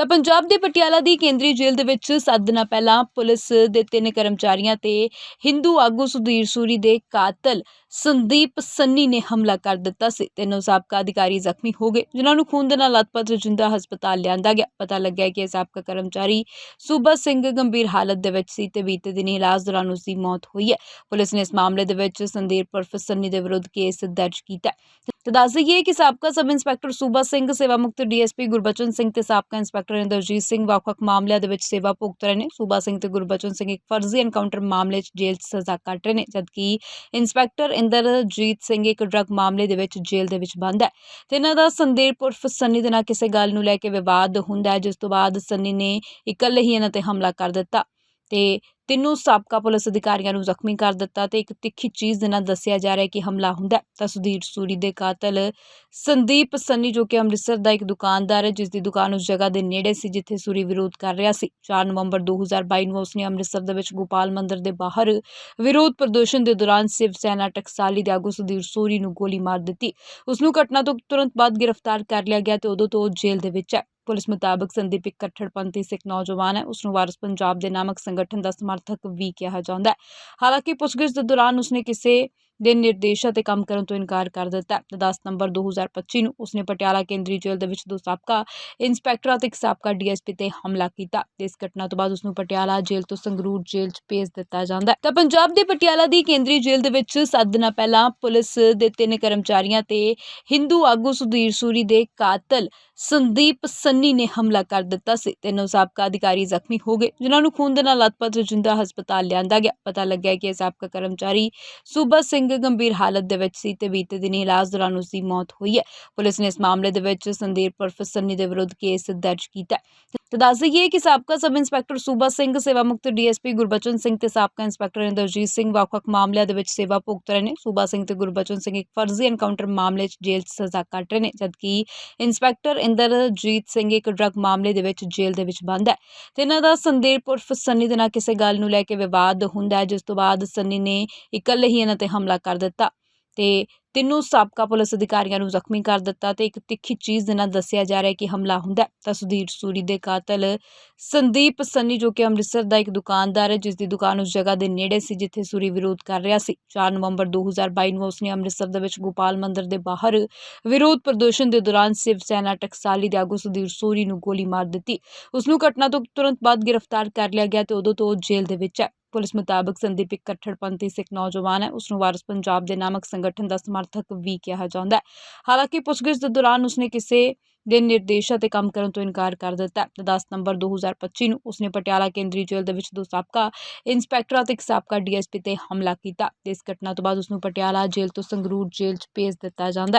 ਤਾਂ ਪੰਜਾਬ ਦੇ ਪਟਿਆਲਾ ਦੀ ਕੇਂਦਰੀ ਜੇਲ੍ਹ ਦੇ ਵਿੱਚ ਸੱਤ ਦਿਨਾਂ ਪਹਿਲਾਂ ਪੁਲਿਸ ਦੇ ਤਿੰਨ ਕਰਮਚਾਰੀਆਂ ਤੇ ਹਿੰਦੂ ਆਗੂ ਸੁਧੀਰ ਸੂਰੀ ਦੇ ਕਾਤਲ ਸੰਦੀਪ ਸੰਨੀ ਨੇ ਹਮਲਾ ਕਰ ਦਿੱਤਾ ਸੀ। ਤਿੰਨੋਂ ਸਾਬਕਾ ਅਧਿਕਾਰੀ ਜ਼ਖਮੀ ਹੋ ਗਏ, ਜਿਨ੍ਹਾਂ ਨੂੰ ਖੂਨ ਦੇ ਨਾਲ ਲਤਪਤ ਜਿੰਦਾ ਹਸਪਤਾਲ ਲਿਆਂਦਾ ਗਿਆ। ਪਤਾ ਲੱਗਿਆ ਕਿ ਇਹ ਸਾਬਕਾ ਕਰਮਚਾਰੀ ਸੂਬਾ ਸਿੰਘ ਗੰਭੀਰ ਹਾਲਤ ਦੇ ਵਿੱਚ ਸੀ ਤੇ ਬੀਤੇ ਦਿਨੀ ਇਲਾਜ ਦੌਰਾਨ ਉਸ ਦੀ ਮੌਤ ਹੋਈ ਹੈ। ਪੁਲਿਸ ਨੇ ਇਸ ਮਾਮਲੇ ਦੇ ਵਿੱਚ ਸੰਦੀਪ ਉਰਫ ਸੰਨੀ ਦੇ ਵਿਰੁੱਧ ਕੇਸ ਦਰਜ ਕੀਤਾ ਤੇ ਦੱਸ ਦਈਏ ਕਿ ਸਾਬਕਾ ਸਬ ਇੰਸਪੈਕਟਰ ਸੂਬਾ ਸਿੰਘ ਸੇਵਾ ਮੁਕਤ ਡੀਐਸਪੀ ਗੁਰਬਚਨ ਸਿੰਘ ਤੇ ਸਾਬਕਾ ਇੰਸਪੈਕਟਰ ਇੰਦਰਜੀਤ ਸਿੰਘ ਵੱਖ-ਵੱਖ ਮਾਮਲਿਆਂ ਦੇ ਵਿੱਚ ਸੇਵਾ ਭੁਗਤ ਰਹੇ ਨੇ ਸੂਬਾ ਸਿੰਘ ਤੇ ਗੁਰਬਚਨ ਸਿੰਘ ਇੱਕ ਫਰਜ਼ੀ ਐਨਕਾਊਂਟਰ ਮਾਮਲੇ 'ਚ ਜੇਲ੍ਹ 'ਚ ਸਜ਼ਾ ਕੱਟ ਰਹੇ ਨੇ ਜਦਕਿ ਇੰਸਪੈਕਟਰ ਇੰਦਰਜੀਤ ਸਿੰਘ ਇੱਕ ਡਰੱਗ ਮਾਮਲੇ ਦੇ ਵਿੱਚ ਜੇਲ੍ਹ ਦੇ ਵਿੱਚ ਬੰਦ ਹੈ ਤੇ ਇਹਨਾਂ ਦਾ ਸੰਦੀਪ ਉਰਫ ਸੰਨੀ ਦੇ ਨਾਲ ਕਿਸੇ ਗੱਲ ਨੂੰ ਲੈ ਕੇ ਵਿਵਾਦ ਹੁੰਦਾ ਹੈ ਜਿਸ ਤੋਂ ਬਾਅਦ ਸੰਨੀ ਨੇ ਇਕੱਲੇ ਹੀ ਇਹਨਾਂ ਤੇ ਹਮਲਾ ਕਰ ਦਿੱਤਾ ਤੇ ਤਿੰਨੋਂ ਸਾਬਕਾ ਪੁਲਿਸ ਅਧਿਕਾਰੀਆਂ ਨੂੰ ਜ਼ਖਮੀ ਕਰ ਦਿੱਤਾ ਤੇ ਇੱਕ ਤਿੱਖੀ ਚੀਜ਼ ਦੇ ਨਾਲ ਦੱਸਿਆ ਜਾ ਰਿਹਾ ਹੈ ਕਿ ਹਮਲਾ ਹੁੰਦਾ ਤਾਂ ਸੁਧੀਰ ਸੂਰੀ ਦੇ ਕਾਤਲ ਸੰਦੀਪ ਸੰਨੀ, ਜੋ ਕਿ ਅੰਮ੍ਰਿਤਸਰ ਦਾ ਇੱਕ ਦੁਕਾਨਦਾਰ ਹੈ ਜਿਸ ਦੀ ਦੁਕਾਨ ਉਸ ਜਗ੍ਹਾ ਦੇ ਨੇੜੇ ਸੀ ਜਿੱਥੇ ਸੂਰੀ ਵਿਰੋਧ ਕਰ ਰਿਹਾ ਸੀ। 4 ਨਵੰਬਰ 2022 ਨੂੰ ਉਸਨੇ ਅੰਮ੍ਰਿਤਸਰ ਦੇ ਵਿੱਚ ਗੋਪਾਲ ਮੰਦਿਰ ਦੇ ਬਾਹਰ ਵਿਰੋਧ ਪ੍ਰਦਰਸ਼ਨ ਦੇ ਦੌਰਾਨ ਸਿਵ ਸੈਨਾ ਟਕਸਾਲੀ ਦੇ ਆਗੂ ਸੁਧੀਰ ਸੂਰੀ ਨੂੰ ਗੋਲੀ ਮਾਰ ਦਿੱਤੀ। ਉਸ ਨੂੰ ਘਟਨਾ ਤੋਂ ਤੁਰੰਤ ਬਾਅਦ ਗ੍ਰਿਫਤਾਰ ਕਰ ਲਿਆ ਗਿਆ ਤੇ ਉਦੋਂ ਤੋਂ ਉਹ ਜੇਲ੍ਹ ਦੇ ਵਿੱਚ ਹੈ। ਪੁਲਿਸ ਮੁਤਾਬਕ ਸੰਦੀਪ ਇੱਕ ਕੱਟੜਪੰਥੀ ਸਿੱਖ ਨੌਜਵਾਨ ਹੈ। ਉਸ ਨੂੰ ਵਾਰਸ ਪੰਜਾਬ ਦੇ ਨਾਮਕ ਸੰਗਠਨ ਦਾ ਸਮਰਥਕ ਵੀ ਕਿਹਾ ਜਾਂਦਾ ਹੈ। ਹਾਲਾਂਕਿ ਪੁੱਛਗਿੱਛ ਦੇ ਦੌਰਾਨ ਉਸਨੇ ਕਿਸੇ ਦੇ ਨਿਰਦੇਸ਼ਾਂ ਤੇ ਕੰਮ ਕਰਨ ਤੋਂ ਇਨਕਾਰ ਕਰ ਦਿੱਤਾ। ਹੈ। ਤੇ 10 ਨਵੰਬਰ 2025 ਨੂੰ ਉਸਨੇ ਪਟਿਆਲਾ ਕੇਂਦਰੀ ਜੇਲ੍ਹ ਦੇ ਵਿੱਚ ਦੋ ਸਾਬਕਾ ਇੰਸਪੈਕਟਰਾਂ ਤੇ ਇੱਕ ਸਾਬਕਾ ਡੀਐਸਪੀ ਤੇ ਹਮਲਾ ਕੀਤਾ। ਇਸ ਘਟਨਾ ਤੋਂ ਬਾਅਦ ਉਸਨੂੰ ਪਟਿਆਲਾ ਜੇਲ੍ਹ ਤੋਂ ਸੰਗਰੂਰ ਜੇਲ੍ਹ 'ਚ ਭੇਜ ਦਿੱਤਾ ਜਾਂਦਾ। ਤਾਂ ਪੰਜਾਬ ਦੇ ਪਟਿਆਲਾ ਦੀ ਕੇਂਦਰੀ ਜੇਲ੍ਹ ਦੇ ਵਿੱਚ ਸੱਤ ਦਿਨਾਂ ਪਹਿਲਾਂ ਪੁਲਿਸ ਦੇ ਤਿੰਨ ਕਰਮਚਾਰੀਆਂ ਤੇ ਹਿੰਦੂ ਆਗੂ ਸੁਧੀਰ ਸੂਰੀ ਦੇ ਕਾਤਲ ਸੰਦੀਪ ਸੰਨੀ ਨੇ ਹਮਲਾ ਕਰ ਦਿੱਤਾ ਸੀ। ਤਿੰਨੋਂ ਸਾਬਕਾ ਅਧਿਕਾਰੀ ਜ਼ਖਮੀ ਹੋ ਗਏ, ਜਿਨ੍ਹਾਂ ਨੂੰ ਖੂਨ ਦੇ ਨਾਲ ਲਤਪਤ ਜਿੰਦਾ ਹਸਪਤਾਲ ਲਿਆਂਦਾ ਗਿਆ। ਪਤਾ ਲੱਗਿਆ ਕਿ ਸਾਬਕਾ ਕਰਮਚਾਰੀ ਸੂਬਾ ਸਿੰਘ ਗੰਭੀਰ ਹਾਲਤ ਦੇ ਵਿੱਚ ਸੀ ਤੇ ਬੀਤੇ ਦਿਨੀ ਇਲਾਜ ਦੌਰਾਨ ਉਸ ਦੀ ਮੌਤ ਹੋਈ ਹੈ। ਪੁਲਿਸ ਨੇ ਇਸ ਮਾਮਲੇ ਦੇ ਵਿੱਚ ਸੰਦੀਪ ਉਰਫ ਦੇ ਵਿਰੁੱਧ ਕੇਸ ਦਰਜ ਕੀਤਾ ਤੇ ਦੱਸ ਦਈਏ ਕਿ ਸਾਬਕਾ ਸਬ ਇੰਸਪੈਕਟਰ ਸੂਬਾ ਸਿੰਘ, ਸੇਵਾ ਮੁਕਤ ਡੀਐਸਪੀ ਗੁਰਬਚਨ ਸਿੰਘ ਤੇ ਸਾਬਕਾ ਇੰਸਪੈਕਟਰ ਇੰਦਰਜੀਤ ਸਿੰਘ ਵੱਖ-ਵੱਖ ਮਾਮਲਿਆਂ ਦੇ ਵਿੱਚ ਸੇਵਾ ਭੁਗਤ ਰਹੇ ਨੇ। ਸੂਬਾ ਸਿੰਘ ਤੇ ਗੁਰਬਚਨ ਸਿੰਘ ਇੱਕ ਫਰਜ਼ੀ ਐਨਕਾਊਂਟਰ ਮਾਮਲੇ 'ਚ ਜੇਲ੍ਹ 'ਚ ਸਜ਼ਾ ਕੱਟ ਰਹੇ ਨੇ, ਜਦਕਿ ਇੰਸਪੈਕਟਰ ਇੰਦਰਜੀਤ ਸਿੰਘ ਇੱਕ ਡਰੱਗ ਮਾਮਲੇ ਦੇ ਵਿੱਚ ਜੇਲ੍ਹ ਦੇ ਵਿੱਚ ਬੰਦ ਹੈ। ਤੇ ਇਹਨਾਂ ਦਾ ਸੰਦੀਪ ਉਰਫ ਸੰਨੀ ਦੇ ਨਾਲ ਕਿਸੇ ਗੱਲ ਨੂੰ ਲੈ ਕੇ ਵਿਵਾਦ ਹੁੰਦਾ ਹੈ, ਜਿਸ ਤੋਂ ਬਾਅਦ ਸੰਨੀ ਨੇ ਇਕੱਲੇ ਹੀ ਇਹਨਾਂ ਤੇ ਹਮਲਾ ਕਰ ਦਿੱਤਾ ਤੇ ਤਿੰਨੋਂ ਸਾਬਕਾ ਪੁਲਿਸ ਅਧਿਕਾਰੀਆਂ ਨੂੰ ਜ਼ਖਮੀ ਕਰ ਦਿੱਤਾ ਤੇ ਇੱਕ ਤਿੱਖੀ ਚੀਜ਼ ਦੇ ਨਾਲ ਦੱਸਿਆ ਜਾ ਰਿਹਾ ਹੈ ਕਿ ਹਮਲਾ ਹੁੰਦਾ ਹੈ। ਤਾਂ ਸੁਧੀਰ ਸੂਰੀ ਦੇ ਕਾਤਲ ਸੰਦੀਪ ਸੰਨੀ ਜੋ ਕਿ ਅੰਮ੍ਰਿਤਸਰ ਦਾ ਇੱਕ ਦੁਕਾਨਦਾਰ ਹੈ, ਜਿਸ ਦੀ ਦੁਕਾਨ ਉਸ ਜਗ੍ਹਾ ਦੇ ਨੇੜੇ ਸੀ ਜਿੱਥੇ ਸੂਰੀ ਵਿਰੋਧ ਕਰ ਰਿਹਾ ਸੀ। 4 ਨਵੰਬਰ 2022 ਨੂੰ ਉਸਨੇ ਅੰਮ੍ਰਿਤਸਰ ਦੇ ਵਿੱਚ ਗੋਪਾਲ ਮੰਦਿਰ ਦੇ ਬਾਹਰ ਵਿਰੋਧ ਪ੍ਰਦਰਸ਼ਨ ਦੇ ਦੌਰਾਨ ਸਿਵ ਸੈਨਾ ਟਕਸਾਲੀ ਦੇ ਆਗੂ ਸੁਧੀਰ ਸੂਰੀ ਨੂੰ ਗੋਲੀ ਮਾਰ ਦਿੱਤੀ। ਉਸ ਨੂੰ ਘਟਨਾ ਤੋਂ ਤੁਰੰਤ ਬਾਅਦ ਗ੍ਰਿਫਤਾਰ ਕਰ ਲਿਆ ਗਿਆ ਤੇ ਉਦੋਂ ਤੋਂ ਉਹ ਜੇਲ੍ਹ ਦੇ ਵਿੱਚ ਹੈ। ਪੁਲਿਸ ਮੁਤਾਬਕ ਸੰਦੀਪ ਇੱਕ ਕੱਟੜਪੰਥੀ ਸਿੱਖ ਨੌਜਵਾਨ ਹੈ। ਉਸ ਨੂੰ ਵਾਰਸ ਪੰਜਾਬ ਦੇ ਨਾਮਕ ਸੰਗਠਨ ਦਾ ਸਮਰਥਕ ਵੀ ਕਿਹਾ ਜਾਂਦਾ ਹੈ। ਹਾਲਾਂਕਿ ਪੁੱਛਗਿੱਛ ਦੇ ਦੌਰਾਨ ਉਸਨੇ ਕਿਸੇ ਦੇ ਨਿਰਦੇਸ਼ਾਂ ਤੇ ਕੰਮ ਕਰਨ ਤੋਂ ਇਨਕਾਰ ਕਰ ਦਿੱਤਾ ਹੈ। ਤੇ 10 ਨਵੰਬਰ 2025 ਨੂੰ ਉਸਨੇ ਪਟਿਆਲਾ ਕੇਂਦਰੀ ਜੇਲ੍ਹ ਦੇ ਵਿੱਚ ਦੋ ਸਾਬਕਾ ਇੰਸਪੈਕਟਰਾਂ ਤੇ ਇੱਕ ਸਾਬਕਾ ਡੀਐਸਪੀ ਤੇ ਹਮਲਾ ਕੀਤਾ। ਤੇ ਇਸ ਘਟਨਾ ਤੋਂ ਬਾਅਦ ਉਸਨੂੰ ਪਟਿਆਲਾ ਜੇਲ੍ਹ ਤੋਂ ਸੰਗਰੂਰ ਜੇਲ੍ਹ 'ਚ ਭੇਜ ਦਿੱਤਾ ਜਾਂਦਾ ਹੈ।